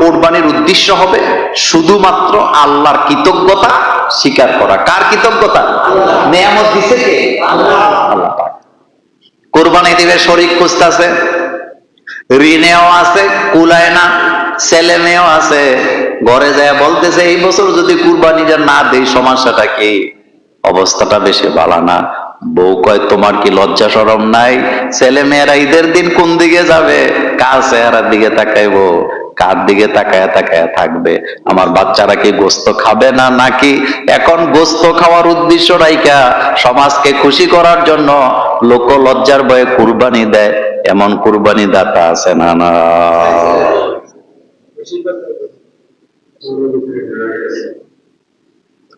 কোরবানির উদ্দেশ্য হবে শুধুমাত্র আল্লাহর কৃতজ্ঞতা স্বীকার করা। কার কৃতজ্ঞতা? নেয়ামত দিছে কে? আল্লাহ কোরবানি দিবে শরীর খুঁজতেছে ঋণেও আছে, কুলায় না ছেলে মেয়েও আছে। ঘরে যায় বলতেছে, এই বছর যদি কুরবানিটা না দেই, সমস্যাটা কি? অবস্থাটা বেশি ভালো না। বউ কয়, তোমার কি লজ্জা সরম নাই? ছেলে মেয়েরা ঈদের দিন কোন দিকে যাবে? কার চেহারার দিকে তাকাইবো। কার দিকে তাকায় তাকায় থাকবে? আমার বাচ্চারা কি গোস্ত খাবে না নাকি? এখন গোস্ত খাওয়ার উদ্দেশ্য রাইকা সমাজকে খুশি করার জন্য লোক লজ্জার ভয়ে কুরবানি দেয়। এমন কুরবানি দাতা আছে না না?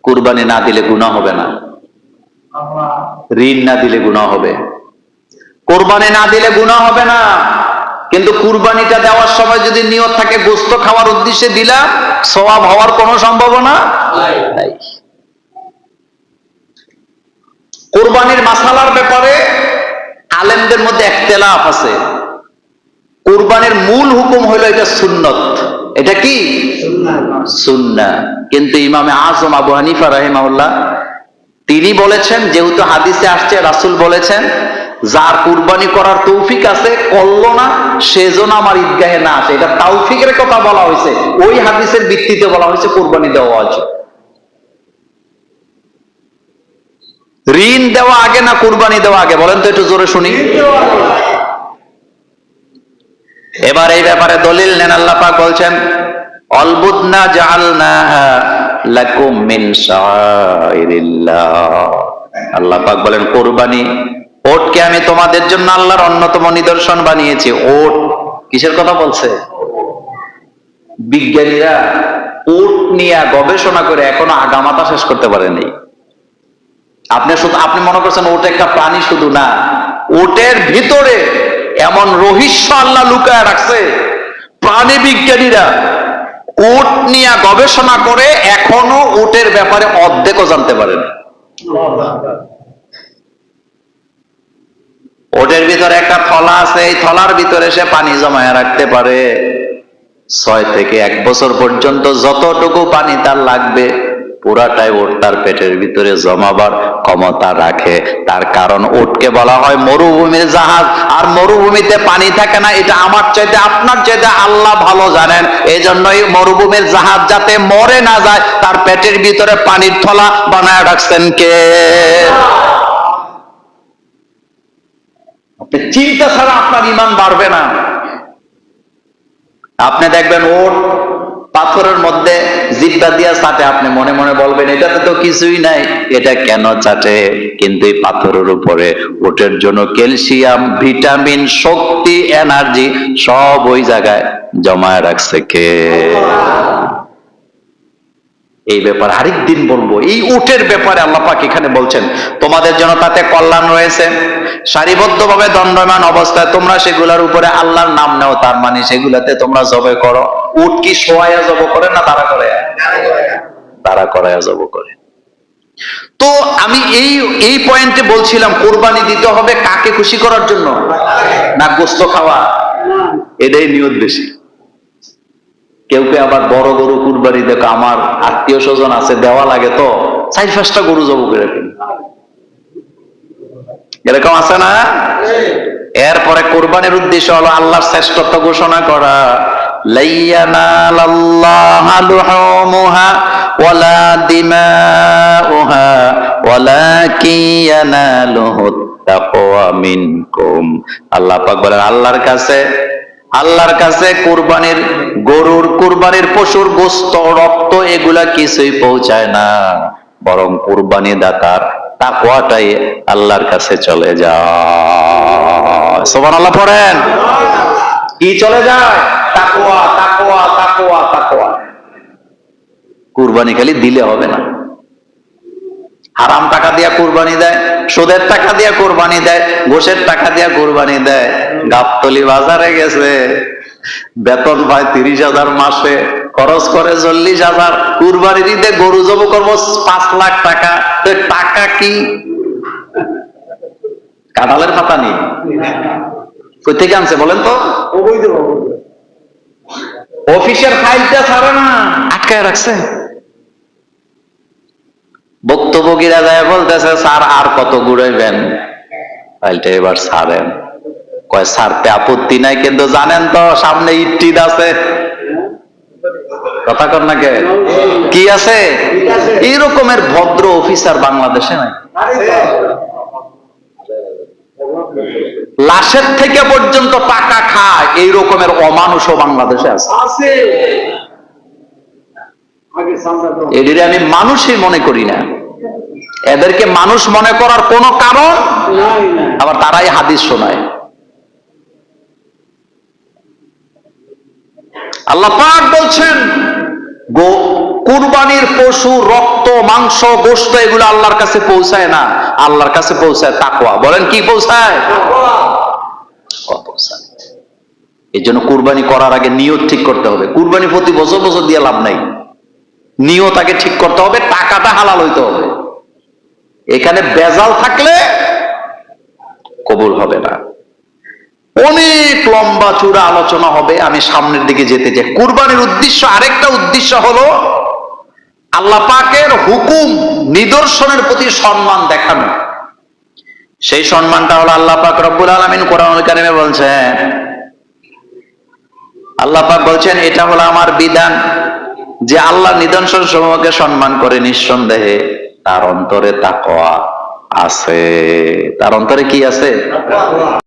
কুরবানি না দিলে গুণা হবে না। ঋণ না দিলে গুণা হবে। কোরবানি না দিলে গুণা হবে না। কিন্তু কুরবানিটা দেওয়ার সময় যদি নিয়ত থাকে গোস্ত খাওয়ার উদ্দেশ্যে দিলাম সওয়াব হওয়ার কোনো সম্ভাবনা নাই। কোরবানির মাসালার ব্যাপারে আলেমদের মধ্যে একতেলাফ আছে। কোরবানির মূল হুকুম হলো এটা সুন্নত। এটা কি? সুন্না। কিন্তু ইমামে আজম আবু হানিফা রাহিমাউল্লাহ তিনি বলেছেন যেহেতু হাদিসে আসছে রাসূল বলেছেন যার কুরবানি করার তৌফিক আছে করল না সেজন্য আমার ঈদগাহে না আসে। এটা তৌফিকের কথা বলা হয়েছে। ওই হাদিসের ভিত্তিতে বলা হয়েছে কুরবানি দেওয়া আছে। ঋণ দেওয়া আগে না কুরবানি দেওয়া আগে? বলেন তো একটু জোরে শুনি। এবার এই ব্যাপারে দলিল নেন আল্লাহ পাক বলছেন অলবুদনা জাআলনাহা লাকুম মিন শাআইরিল্লাহ। আল্লাহ পাক বলেন কুরবানি ওটকে আমি তোমাদের জন্য আল্লাহর অন্যতম নিদর্শন বানিয়েছি? ওট। কিসের কথা বলছে? বিজ্ঞানীরা ওট নিয়ে গবেষণা করে এখনও আগামাতা শেষ করতে পারেনি। আপনি শুধু, আপনি মনে করছেন ওট একটা প্রাণী শুধু না, ওটের ভিতরে এমন রহস্য আল্লাহ লুকায় রাখছে। প্রাণী বিজ্ঞানীরা ওট নিয়ে গবেষণা করে এখনও ওটের ব্যাপারে অর্ধেকও জানতে পারেন। ওটের ভিতরে একটা থলা আছে, এই থলার ভিতরে সে পানি জমায় রাখতে পারে। ছয় থেকে এক বছর পর্যন্ত যতটুকু পানি তার লাগবে, পুরাটাই ওট তার পেটের ভিতরে জমাবার ক্ষমতা রাখে। তার কারণ ওটকে বলা হয় মরুভূমির জাহাজ। আর মরুভূমিতে পানি থাকে না, এটা আমার চাইতে, আপনার চাইতে আল্লাহ ভালো জানেন। এই জন্যই মরুভূমির জাহাজ যাতে মরে না যায়, তার পেটের ভিতরে পানির থলা বানায় রাখছেন কে? চিন্তা ছাড়া আপনার ইমান বাড়বে না। আপনি দেখবেন ওট পাথরের মধ্যে জিব্বা দিয়া চাটে, আপনি মনে মনে বলবেন, এটাতে তো কিছুই নাই। এটা কেন চাটে? কিন্তু এই পাথরের উপরে ওটের জন্য ক্যালসিয়াম, ভিটামিন, শক্তি, এনার্জি সব ওই জায়গায় জমায় রাখছে কে? এই ব্যাপার আরেক দিন বলব, এই উটের ব্যাপারে আল্লাহ পাক এখানে বলছেন, তোমাদের জন্য তাতে কল্যাণ রয়েছে। সারিবদ্ধভাবে দণ্ডমান অবস্থায় তোমরা সেগুলোর উপরে আল্লাহর নাম নাও, তার মানে সেগুলাতে তোমরা জবে করো। উট কি সোয়ায়া জব করে না তারা করে? তারা করায়া জব করে। তো আমি এই এই পয়েন্টে বলছিলাম, কোরবানি দিতে হবে কাকে খুশি করার জন্য? না গোস্ত খাওয়া? এটাই নিয়ত বেশি। কেউ কেউ আবার বড় গরু কুরবানি দেখো আমার আত্মীয় স্বজন আছে, দেওয়া লাগে তো। চার পাঁচটা গরু জব করে এরকম আছে না? এরপরে কোরবানির উদ্দেশ্য হলো আল্লাহর শ্রেষ্ঠত্ব ঘোষণা করা। আল্লাহ আল্লাহর কাছে আল্লাহর কাছে কুরবানির গরুর কুরবানির পশুর গোস্ত, রক্ত, এগুলা কিছুই পৌঁছায় না। বরং কুরবানি দাতার তাকওয়াটাই আল্লাহর কাছে চলে যায়। সুবহানাল্লাহ পড়েন। কি চলে যায়? তাকওয়া তাকওয়া তাকওয়া তাকওয়া। কুরবানি খালি দিলে হবে না। হারাম টাকা দিয়া কোরবানি দেয়, সুদের টাকা দিয়া কোরবানি দেয়, ঘোষের টাকা দিয়া কোরবানি দেয়। গাবতলি বাজারে গেছে। বেতন পায় তিরিশ হাজার মাসে, খরচ করে চল্লিশ হাজার। কুরবানির ঈদে গরু জব করব পাঁচ লাখ টাকা। টাকা কি? কাঁঠালের পাতা নেই। কই থেকে আনছে বলেন তো? অফিসের ফাইলটা ছাড়ে না। আটকায় রাখছে। বক্তব্য গিরা যায় বলতেছে, স্যার, আর কত ঘুরাইবেন? ফাইলটা এবার ছাড়েন। কয় ছাড়তে আপত্তি নাই কিন্তু জানেন তো সামনে ইট আছে। কথা কর না কে? কি আছে? এই রকমের ভদ্র অফিসার বাংলাদেশে নাই। লাশের থেকে পর্যন্ত টাকা খায় এই রকমের অমানুষও বাংলাদেশে আছে। এদের আমি মানুষই মনে করি না। এদেরকে মানুষ মনে করার কোনো কারণ? আবার তারাই হাদিস শোনায়। আল্লাহ পাক বলছেন কুরবানির পশু, রক্ত, মাংস, গোশত, এগুলো আল্লাহর কাছে পৌঁছায় না। আল্লাহর কাছে পৌঁছায় তাকওয়া। বলেন, কি পৌঁছায়। এই জন্য কুরবানি করার আগে নিয়ত ঠিক করতে হবে। কুরবানি প্রতি বছর বছর দিয়ে লাভ নাই। নিয়ত আগে ঠিক করতে হবে, টাকাটা হালাল হইতে হবে। এখানে বেজাল থাকলে কবুল হবে না। অনেক লম্বা চূড়া আলোচনা হবে, আমি সামনের দিকে যেতে চাই। কুরবানির উদ্দেশ্য, আরেকটা উদ্দেশ্য হলো, আল্লাহ পাকের হুকুম নিদর্শনের প্রতি সম্মান দেখানো। সেই সম্মানটা হলো আল্লাহ পাক রব্বুল আলমিন কোরআনুল কারিমে বলছেন, আল্লাহ পাক বলছেন, এটা হলো আমার বিধান যে আল্লাহ নিদর্শন সমূহকে সম্মান করে নিঃসন্দেহে তার অন্তরে তাকওয়া আছে। তার অন্তরে কি আছে?